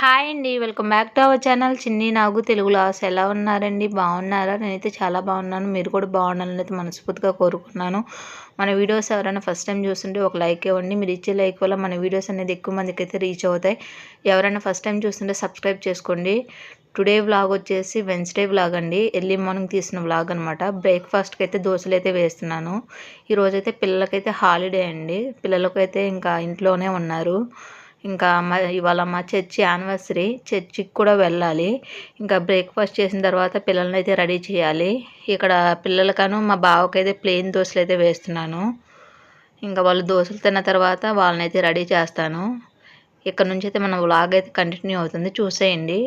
Hi అండి welcome back to our channel. Chinni Nagu Telugu loss ఎలా ఉన్నారండి? బాగున్నారా? నేనైతే చాలా బాగున్నాను. మీరు కూడా బాగుండాలని అయితే మనస్ఫూర్తిగా కోరుకున్నాను. మన వీడియోస్ ఎవరైనా ఫస్ట్ టైం చూస్తుంటే ఒక లైక్ ఇవ్వండి. మీరు ఇచ్చే లైక్ వల్ల మన వీడియోస్ అనేది ఎక్కువ మందికి అయితే రీచ్ అవుతాయి. ఎవరైనా ఫస్ట్ టైం చూస్తుంటే సబ్స్క్రైబ్ చేసుకోండి. టుడే వ్లాగ్ వచ్చేసి వెన్స్డే వ్లాగ్ అండి. ఎర్లీ మార్నింగ్ తీసిన వ్లాగ్ అనమాట బ్రేక్ఫాస్ట్కి అయితే దోశలు అయితే వేస్తున్నాను. ఈరోజైతే పిల్లలకైతే హాలిడే అండి. పిల్లలకైతే ఇంకా ఇంట్లోనే ఉన్నారు. ఇంకా మా ఇవాళ మా చర్చి యానివర్సరీ చర్చికి కూడా వెళ్ళాలి. ఇంకా బ్రేక్ఫాస్ట్ చేసిన తర్వాత పిల్లల్ని అయితే రెడీ చేయాలి. ఇక్కడ పిల్లలకను మా బావకైతే ప్లెయిన్ దోశలు అయితే వేస్తున్నాను. ఇంకా వాళ్ళు దోశలు తిన్న తర్వాత వాళ్ళని అయితే రెడీ చేస్తాను. ఇక్కడ నుంచి అయితే మన వ్లాగ్ అయితే కంటిన్యూ అవుతుంది. చూసేయండి.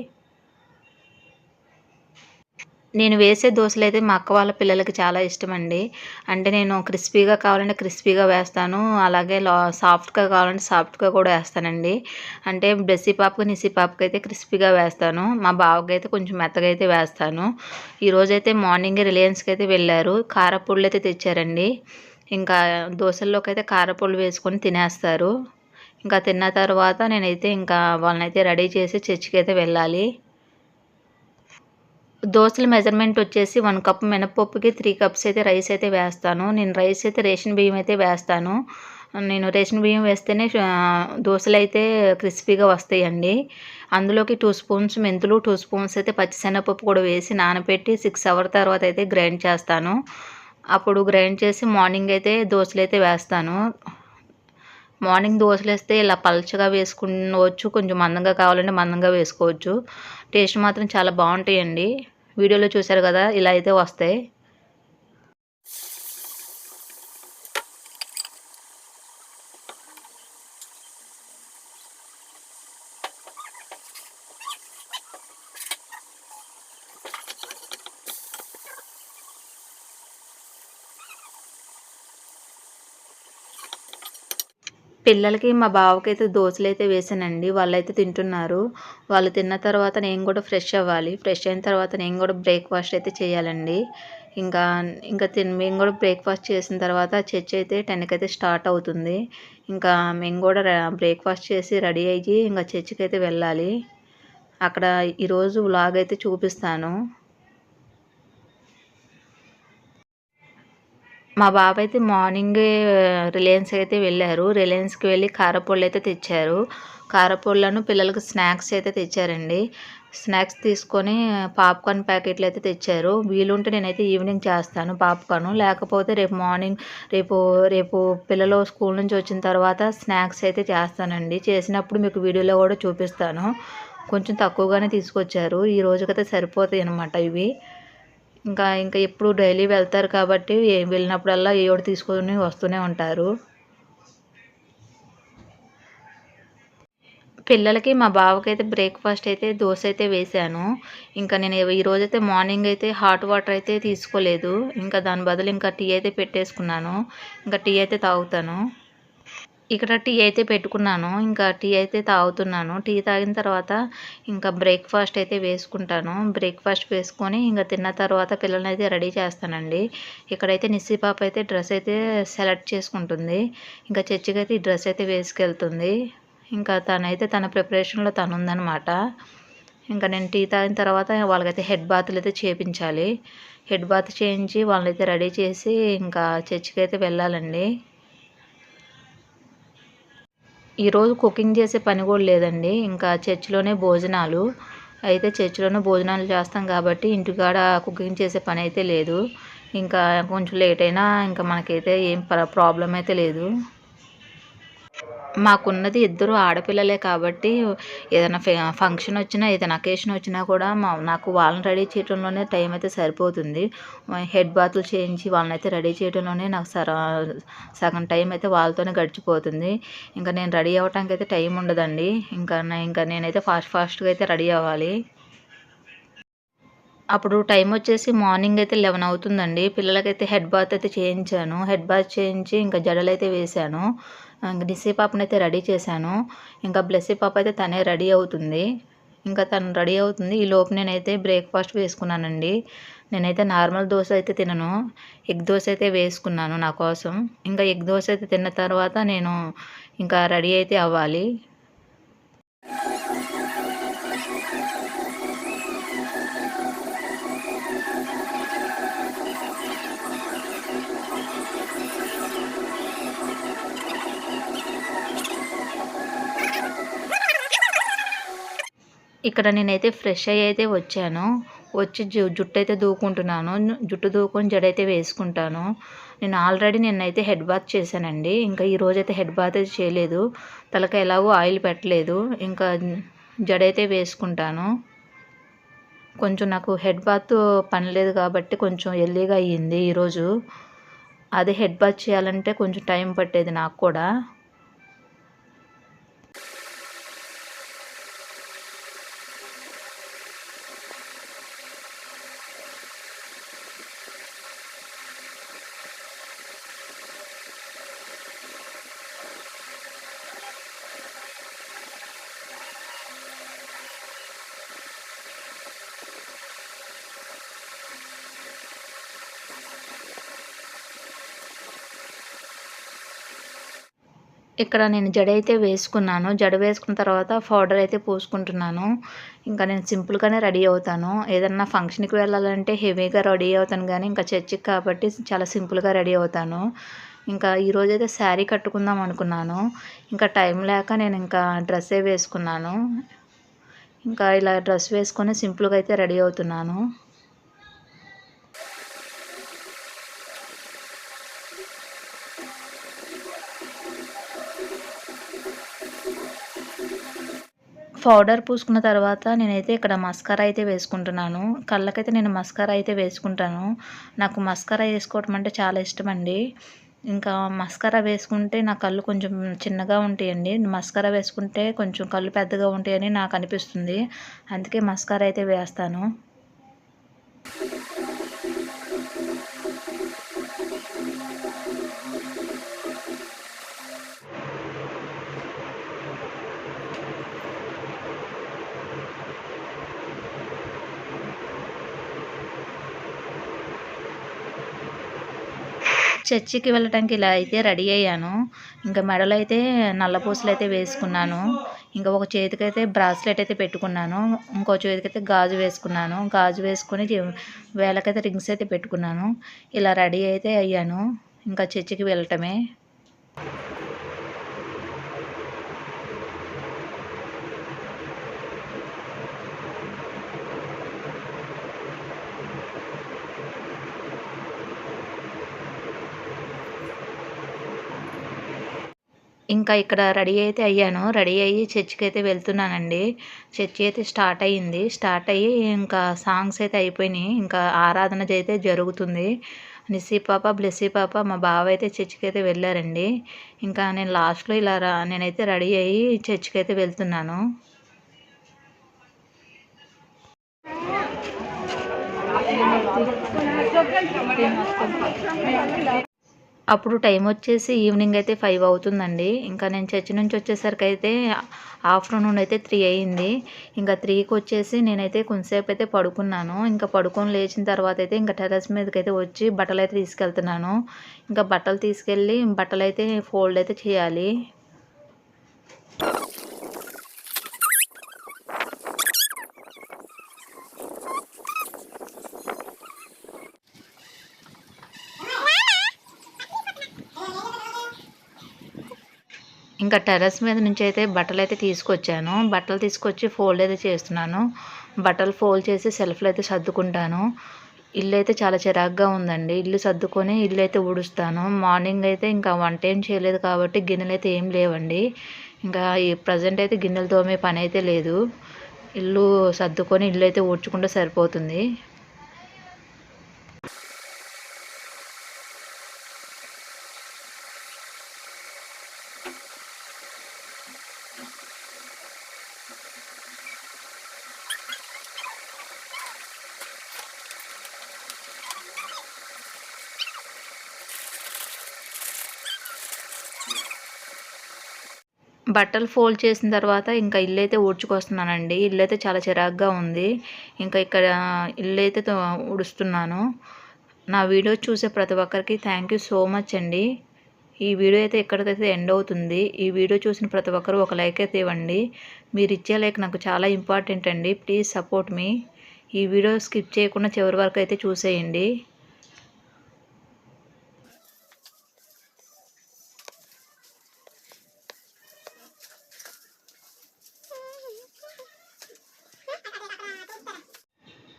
నేను వేసే దోశలు అయితే మా అక్క వాళ్ళ పిల్లలకి చాలా ఇష్టం అండి అంటే నేను క్రిస్పీగా కావాలంటే క్రిస్పీగా వేస్తాను. అలాగే లా సాఫ్ట్గా కావాలంటే సాఫ్ట్గా కూడా వేస్తానండి. అంటే బ్రెస్సీ పాపకు నిసి పాపకి అయితే క్రిస్పీగా వేస్తాను. మా బావకి అయితే కొంచెం మెత్తగా అయితే వేస్తాను. ఈరోజైతే మార్నింగే రిలయన్స్కి అయితే వెళ్ళారు. కారపొళ్ళు అయితే తెచ్చారండి. ఇంకా దోశల్లోకి అయితే కారపొళ్ళు వేసుకొని తినేస్తారు. ఇంకా తిన్న తర్వాత నేనైతే ఇంకా వాళ్ళనైతే రెడీ చేసి చర్చికి అయితే వెళ్ళాలి. దోశల మెజర్మెంట్ వచ్చేసి వన్ కప్ మినపప్పుకి త్రీ కప్స్ అయితే రైస్ అయితే వేస్తాను. నేను రైస్ అయితే రేషన్ బియ్యం అయితే వేస్తాను. నేను రేషన్ బియ్యం వేస్తేనే దోశలు అయితే క్రిస్పీగా వస్తాయండి. అందులోకి టూ స్పూన్స్ మెంతులు టూ స్పూన్స్ అయితే పచ్చిశనగపప్పు కూడా వేసి నానబెట్టి సిక్స్ అవర్ తర్వాత అయితే గ్రైండ్ చేస్తాను. అప్పుడు గ్రైండ్ చేసి మార్నింగ్ అయితే దోశలు అయితే వేస్తాను. మార్నింగ్ దోశలు వేస్తే ఇలా పల్చగా వేసుకోవచ్చు కొంచెం మందంగా కావాలంటే మందంగా వేసుకోవచ్చు. టేస్ట్ మాత్రం చాలా బాగుంటాయండి. వీడియోలో చూసారు కదా ఇలా అయితే వస్తాయి. పిల్లలకి మా బావకైతే దోశలు అయితే వేసానండి. వాళ్ళైతే తింటున్నారు. వాళ్ళు తిన్న తర్వాత నేను కూడా ఫ్రెష్ అవ్వాలి. ఫ్రెష్ అయిన తర్వాత నేను కూడా బ్రేక్ఫాస్ట్ అయితే చేయాలండి. ఇంకా ఇంకా తిన్ మేము కూడా బ్రేక్ఫాస్ట్ చేసిన తర్వాత చర్చ్ అయితే టెన్కి అయితే స్టార్ట్ అవుతుంది. ఇంకా మేము కూడా బ్రేక్ఫాస్ట్ చేసి రెడీ అయ్యి ఇంకా చర్చికి అయితే వెళ్ళాలి. అక్కడ ఈరోజు వ్లాగ్ అయితే చూపిస్తాను. మా బాబు అయితే మార్నింగే రిలయన్స్ అయితే వెళ్ళారు. రిలయన్స్కి వెళ్ళి కారపళ్ళు అయితే తెచ్చారు. కారపళ్ళను పిల్లలకు స్నాక్స్ అయితే తెచ్చారండి. స్నాక్స్ తీసుకొని పాప్కార్న్ ప్యాకెట్లు అయితే తెచ్చారు. వీలుంటే నేనైతే ఈవినింగ్ చేస్తాను పాప్కార్న్. లేకపోతే రేపు మార్నింగ్ రేపు రేపు పిల్లలు స్కూల్ నుంచి వచ్చిన తర్వాత స్నాక్స్ అయితే చేస్తానండి. చేసినప్పుడు మీకు వీడియోలో కూడా చూపిస్తాను. కొంచెం తక్కువగానే తీసుకొచ్చారు. ఈ రోజుకైతే సరిపోతాయి అనమాట ఇవి. ఇంకా ఇంకా ఎప్పుడు డైలీ వెళ్తారు కాబట్టి వెళ్ళినప్పుడల్లా ఏ ఒకటి తీసుకొని వస్తూనే ఉంటారు. పిల్లలకి మా బావకైతే బ్రేక్ఫాస్ట్ అయితే దోశ అయితే వేశాను. ఇంకా నేను ఈరోజైతే మార్నింగ్ అయితే హాట్ వాటర్ అయితే తీసుకోలేదు. ఇంకా దాని బదులు ఇంకా టీ అయితే పెట్టేసుకున్నాను. ఇంకా టీ అయితే తాగుతాను. ఇక్కడ టీ అయితే పెట్టుకున్నాను. ఇంకా టీ అయితే తాగుతున్నాను. టీ తాగిన తర్వాత ఇంకా బ్రేక్ఫాస్ట్ అయితే వేసుకుంటాను. బ్రేక్ఫాస్ట్ వేసుకొని ఇంకా తిన్న తర్వాత పిల్లల్ని అయితే రెడీ చేస్తానండి. ఇక్కడైతే నిస్సి పాప అయితే డ్రెస్ అయితే సెలెక్ట్ చేసుకుంటుంది. ఇంకా చర్చికి అయితే ఈ డ్రెస్ అయితే వేసుకెళ్తుంది. ఇంకా తనైతే తన ప్రిపరేషన్లో తను ఉందనమాట ఇంకా నేను టీ తాగిన తర్వాత వాళ్ళకైతే హెడ్ బాత్లు అయితే చేపించాలి. హెడ్ బాత్ చేయించి వాళ్ళనైతే రెడీ చేసి ఇంకా చర్చికి అయితే వెళ్ళాలండి. ఈరోజు కుకింగ్ చేసే పని కూడా లేదండి. ఇంకా చర్చిలోనే భోజనాలు. అయితే చర్చిలోనే భోజనాలు చేస్తాం కాబట్టి ఇంటికాడ కుకింగ్ చేసే పని అయితే లేదు. ఇంకా కొంచెం లేట్ అయినా ఇంకా మనకైతే ఏం ప్రాబ్లం అయితే లేదు. మాకున్నది ఇద్దరు ఆడపిల్లలే కాబట్టి ఏదైనా ఫంక్షన్ వచ్చినా ఏదైనా అకేషన్ వచ్చినా కూడా మా నాకు వాళ్ళని రెడీ చేయడంలోనే టైం అయితే సరిపోతుంది. హెడ్ బాతులు చేయించి వాళ్ళని అయితే రెడీ చేయడంలోనే నాకు సర సగం టైం అయితే వాళ్ళతోనే గడిచిపోతుంది. ఇంకా నేను రెడీ అవ్వటానికి అయితే టైం ఉండదండి. ఇంకా ఇంకా నేనైతే ఫాస్ట్ ఫాస్ట్గా అయితే రెడీ అవ్వాలి. అప్పుడు టైం వచ్చేసి మార్నింగ్ అయితే లెవెన్ అవుతుందండి. పిల్లలకైతే హెడ్ బాత్ అయితే చేయించాను. హెడ్ బాత్ చేయించి ఇంకా జడలు అయితే వేశాను. డిస్సీ పాపని అయితే రెడీ చేశాను. ఇంకా బ్లెస్సీ పాప అయితే తనే రెడీ అవుతుంది. ఇంకా తను రెడీ అవుతుంది. ఈ లోపు నేనైతే బ్రేక్ఫాస్ట్ వేసుకున్నానండి. నేనైతే నార్మల్ దోశ అయితే తినను. ఎగ్ దోశ అయితే వేసుకున్నాను నా కోసం. ఇంకా ఎగ్ దోశ అయితే తిన్న తర్వాత నేను ఇంకా రెడీ అయితే అవ్వాలి. ఇక్కడ నేనైతే ఫ్రెష్ అయ్యి అయితే వచ్చాను. వచ్చి జు జుట్టు అయితే దూకుంటున్నాను జుట్టు దూకొని అయితే వేసుకుంటాను. నేను ఆల్రెడీ నిన్నైతే హెడ్ బాత్ చేశానండి. ఇంకా ఈరోజు అయితే హెడ్ బాత్ అయితే చేయలేదు. తలక ఎలాగో ఆయిల్ పెట్టలేదు. ఇంకా జడైతే వేసుకుంటాను. కొంచెం నాకు హెడ్ బాత్ పనిలేదు కాబట్టి కొంచెం ఎల్లీగా అయ్యింది ఈరోజు. అదే హెడ్ బాత్ చేయాలంటే కొంచెం టైం పట్టేది నాకు కూడా. ఇక్కడ నేను జడ అయితే వేసుకున్నాను. జడ వేసుకున్న తర్వాత పౌడర్ అయితే పూసుకుంటున్నాను. ఇంకా నేను సింపుల్గానే రెడీ అవుతాను. ఏదన్నా ఫంక్షన్కి వెళ్ళాలంటే హెవీగా రెడీ అవుతాను కానీ ఇంకా చర్చికి కాబట్టి చాలా సింపుల్గా రెడీ అవుతాను. ఇంకా ఈరోజు అయితే శారీ కట్టుకుందాం అనుకున్నాను. ఇంకా టైం లేక నేను ఇంకా డ్రెస్సే వేసుకున్నాను. ఇంకా ఇలా డ్రెస్ వేసుకొని సింపుల్గా అయితే రెడీ అవుతున్నాను. పౌడర్ పూసుకున్న తర్వాత నేనైతే ఇక్కడ మస్కారా అయితే వేసుకుంటున్నాను. కళ్ళకైతే నేను మస్కారా అయితే వేసుకుంటాను. నాకు మస్కారా వేసుకోవటం అంటే చాలా ఇష్టం అండి ఇంకా మస్కారా వేసుకుంటే నా కళ్ళు కొంచెం చిన్నగా ఉంటాయండి. మస్కారా వేసుకుంటే కొంచెం కళ్ళు పెద్దగా ఉంటాయని నాకు అనిపిస్తుంది. అందుకే మస్కారా అయితే వేస్తాను. చర్చికి వెళ్ళటానికి ఇలా అయితే రెడీ అయ్యాను. ఇంకా మెడలో అయితే నల్లపూసలు అయితే వేసుకున్నాను. ఇంకా ఒక చేతికైతే బ్రాస్లెట్ అయితే పెట్టుకున్నాను. ఇంకో చేతికైతే గాజు వేసుకున్నాను. గాజు వేసుకొని వేలకైతే రింగ్స్ అయితే పెట్టుకున్నాను. ఇలా రెడీ అయితే అయ్యాను. ఇంకా చర్చికి వెళ్ళటమే. ఇంకా ఇక్కడ రెడీ అయితే అయ్యాను. రెడీ అయ్యి చర్చికి అయితే వెళ్తున్నానండి. చర్చి అయితే స్టార్ట్ అయ్యింది. స్టార్ట్ అయ్యి ఇంకా సాంగ్స్ అయితే అయిపోయినాయి. ఇంకా ఆరాధన అయితే జరుగుతుంది. నిస్సీ పాప బ్లెస్సీ పాప మా బావ అయితే చర్చికి అయితే వెళ్ళారండి. ఇంకా నేను లాస్ట్లో ఇలా నేనైతే రెడీ అయ్యి చర్చికి అయితే వెళ్తున్నాను. అప్పుడు టైం వచ్చేసి ఈవినింగ్ అయితే ఫైవ్ అవుతుందండి. ఇంకా నేను చర్చి నుంచి వచ్చేసరికి అయితే ఆఫ్టర్నూన్ అయితే త్రీ అయ్యింది ఇంకా త్రీకి వచ్చేసి నేనైతే కొంతసేపు అయితే పడుకున్నాను. ఇంకా పడుకొని లేచిన తర్వాత అయితే ఇంకా టెర్రస్ మీదకి అయితే వచ్చి బట్టలు అయితే తీసుకెళ్తున్నాను. ఇంకా బట్టలు తీసుకెళ్ళి బట్టలు అయితే ఫోల్డ్ అయితే చేయాలి. ఇంకా టెర్రస్ మీద నుంచి అయితే బట్టలు అయితే తీసుకొచ్చాను. బట్టలు తీసుకొచ్చి ఫోల్డ్ అయితే చేస్తున్నాను. బట్టలు ఫోల్డ్ చేసి సెల్ఫ్లో అయితే సర్దుకుంటాను. ఇల్లు అయితే చాలా చిరాగ్గా ఉందండి. ఇల్లు సర్దుకొని ఇల్లు అయితే ఊడుస్తాను. మార్నింగ్ అయితే ఇంకా వంట ఏం చేయలేదు కాబట్టి గిన్నెలు అయితే ఏం లేవండి. ఇంకా ఈ ప్రజెంట్ అయితే గిన్నెలు తోమే పని అయితే లేదు. ఇల్లు సర్దుకొని ఇల్లు అయితే ఊడ్చుకుంటే సరిపోతుంది. బట్టలు ఫోల్డ్ చేసిన తర్వాత ఇంకా ఇల్లు అయితే ఊడ్చుకొస్తున్నానండి. ఇల్లు అయితే చాలా చిరాగ్గా ఉంది. ఇంకా ఇక్కడ ఇల్లు అయితే ఊడుస్తున్నాను. నా వీడియో చూసే ప్రతి ఒక్కరికి థ్యాంక్ యూ సో మచ్ అండి. ఈ వీడియో అయితే ఎక్కడికైతే ఎండ్ అవుతుంది ఈ వీడియో చూసిన ప్రతి ఒక్కరు ఒక లైక్ అయితే ఇవ్వండి. మీరు ఇచ్చే లైక్ నాకు చాలా ఇంపార్టెంట్ అండి. ప్లీజ్ సపోర్ట్ మీ ఈ వీడియో స్కిప్ చేయకుండా చివరి వరకు అయితే చూసేయండి.